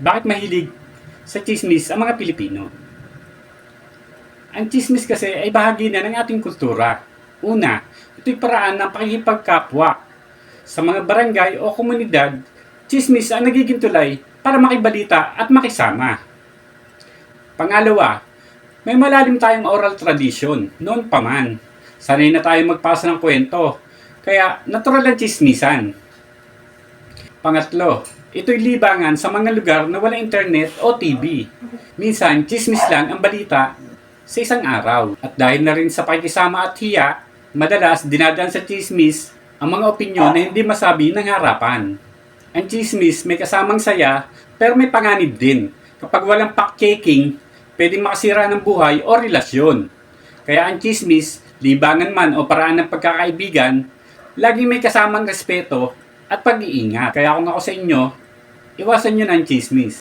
bakit mahilig sa chismis ang mga Pilipino? Ang chismis kasi ay bahagi na ng ating kultura. Una, ito'y paraan ng pakikipagkapwa. Sa mga barangay o komunidad, chismis ang nagiging tulay para makibalita at makisama. Pangalawa, may malalim tayong oral tradition noon pa man. Sanay na tayo magpasa ng kwento, kaya natural ang chismisan. Pangatlo, ito'y libangan sa mga lugar na walang internet o TV. Minsan, chismis lang ang balita sa isang araw. At dahil na rin sa pakikisama at hiya, madalas dinadaan sa chismis ang mga opinyon na hindi masabi ng harapan. Ang chismis may kasamang saya pero may panganib din. Kapag walang fact-checking, pwedeng makasira ng buhay o relasyon. Kaya ang chismis, libangan man o paraan ng pagkakaibigan, laging may kasamang respeto at pag-iingat. Kaya kung ako sa inyo, iwasan nyo ng chismis.